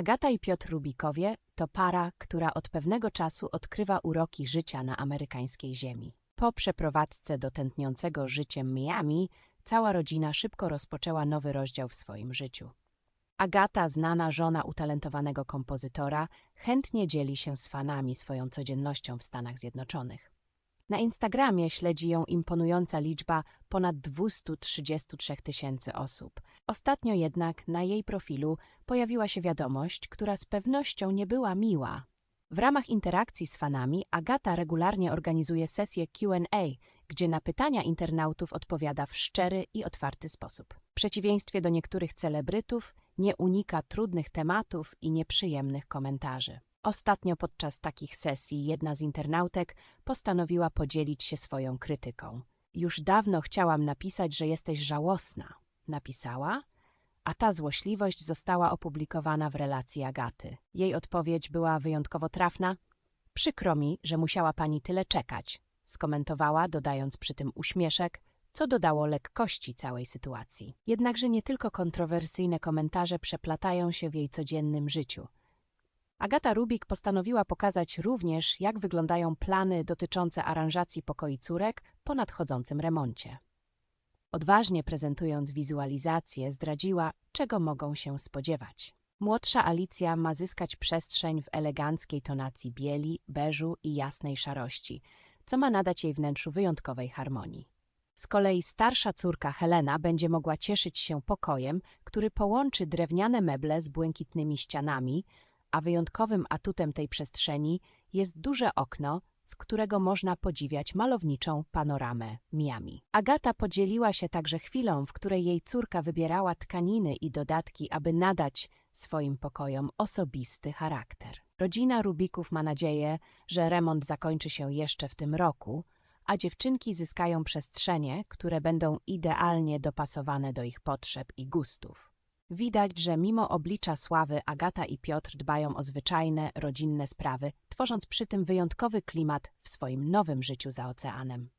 Agata i Piotr Rubikowie to para, która od pewnego czasu odkrywa uroki życia na amerykańskiej ziemi. Po przeprowadzce do tętniącego życiem Miami, cała rodzina szybko rozpoczęła nowy rozdział w swoim życiu. Agata, znana żona utalentowanego kompozytora, chętnie dzieli się z fanami swoją codziennością w Stanach Zjednoczonych. Na Instagramie śledzi ją imponująca liczba ponad 233 tysięcy osób. Ostatnio jednak na jej profilu pojawiła się wiadomość, która z pewnością nie była miła. W ramach interakcji z fanami Agata regularnie organizuje sesje QA, gdzie na pytania internautów odpowiada w szczery i otwarty sposób. W przeciwieństwie do niektórych celebrytów, nie unika trudnych tematów i nieprzyjemnych komentarzy. Ostatnio podczas takich sesji jedna z internautek postanowiła podzielić się swoją krytyką. Już dawno chciałam napisać, że jesteś żałosna. Napisała, a ta złośliwość została opublikowana w relacji Agaty. Jej odpowiedź była wyjątkowo trafna. Przykro mi, że musiała pani tyle czekać, skomentowała, dodając przy tym uśmieszek, co dodało lekkości całej sytuacji. Jednakże nie tylko kontrowersyjne komentarze przeplatają się w jej codziennym życiu. Agata Rubik postanowiła pokazać również, jak wyglądają plany dotyczące aranżacji pokoi córek po nadchodzącym remoncie. Odważnie prezentując wizualizację, zdradziła, czego mogą się spodziewać. Młodsza Alicja ma zyskać przestrzeń w eleganckiej tonacji bieli, beżu i jasnej szarości, co ma nadać jej wnętrzu wyjątkowej harmonii. Z kolei starsza córka Helena będzie mogła cieszyć się pokojem, który połączy drewniane meble z błękitnymi ścianami, a wyjątkowym atutem tej przestrzeni jest duże okno, z którego można podziwiać malowniczą panoramę Miami. Agata podzieliła się także chwilą, w której jej córka wybierała tkaniny i dodatki, aby nadać swoim pokojom osobisty charakter. Rodzina Rubików ma nadzieję, że remont zakończy się jeszcze w tym roku, a dziewczynki zyskają przestrzenie, które będą idealnie dopasowane do ich potrzeb i gustów. Widać, że mimo oblicza sławy Agata i Piotr dbają o zwyczajne, rodzinne sprawy, tworząc przy tym wyjątkowy klimat w swoim nowym życiu za oceanem.